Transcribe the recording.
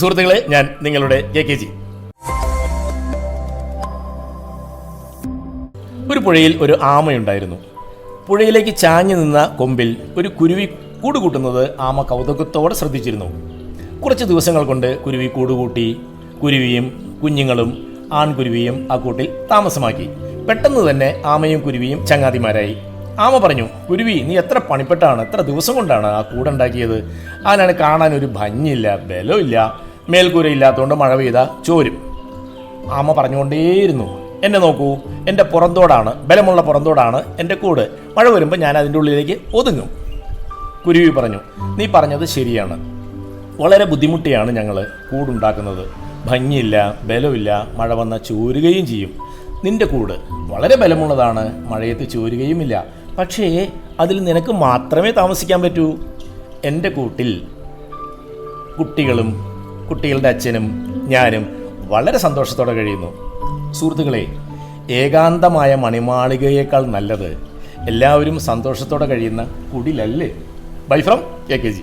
സുഹൃത്തുക്കളെ ഞാൻ നിങ്ങളുടെ കെ കെ ജി. ഒരു പുഴയിൽ ഒരു ആമയുണ്ടായിരുന്നു. പുഴയിലേക്ക് ചാഞ്ഞു നിന്ന കൊമ്പിൽ ഒരു കുരുവി കൂടുകൂട്ടുന്നത് ആമ കൗതുകത്തോടെ ശ്രദ്ധിച്ചിരുന്നു. കുറച്ച് ദിവസങ്ങൾ കൊണ്ട് കുരുവി കൂടുകൂട്ടി കുരുവിയും കുഞ്ഞുങ്ങളും ആൺകുരുവിയും ആ കൂട്ടിൽ താമസമാക്കി. പെട്ടെന്ന് തന്നെ ആമയും കുരുവിയും ചങ്ങാതിമാരായി. ആമ പറഞ്ഞു കുരുവി നീ എത്ര പണിപ്പെട്ടാണ് എത്ര ദിവസം കൊണ്ടാണ് ആ കൂടുണ്ടാക്കിയത് അതിനാണ് കാണാൻ ഒരു ഭംഗിയില്ല ബലമില്ല. മേൽക്കൂരയില്ലാത്തതുകൊണ്ട് മഴ പെയ്ത ചോരും. ആമ പറഞ്ഞുകൊണ്ടേയിരുന്നു എന്നെ നോക്കൂ എന്റെ പുറന്തോടാണ് ബലമുള്ള പുറന്തോടാണ് എന്റെ കൂട്. മഴ വരുമ്പോൾ ഞാൻ അതിന്റെ ഉള്ളിലേക്ക് ഒതുങ്ങും. കുരുവി പറഞ്ഞു നീ പറഞ്ഞത് ശരിയാണ്. വളരെ ബുദ്ധിമുട്ടിയാണ് ഞങ്ങൾ കൂടുണ്ടാക്കുന്നത്. ഭംഗിയില്ല ബലമില്ല മഴ വന്ന ചോരുകയും ചെയ്യും. നിന്റെ കൂട് വളരെ ബലമുള്ളതാണ് മഴയത്ത് ചോരുകയുമില്ല. പക്ഷേ അതിൽ നിനക്ക് മാത്രമേ താമസിക്കാൻ പറ്റൂ. എന്റെ കൂട്ടിൽ കുട്ടികളും കുട്ടികളുടെ അച്ഛനും ഞാനും വളരെ സന്തോഷത്തോടെ കഴിയുന്നു. സുഹൃത്തുക്കളെ ഏകാന്തമായ മണിമാളികയേക്കാൾ നല്ലത് എല്ലാവരും സന്തോഷത്തോടെ കഴിയുന്ന കുടിലല്ലേ? Bye from K K G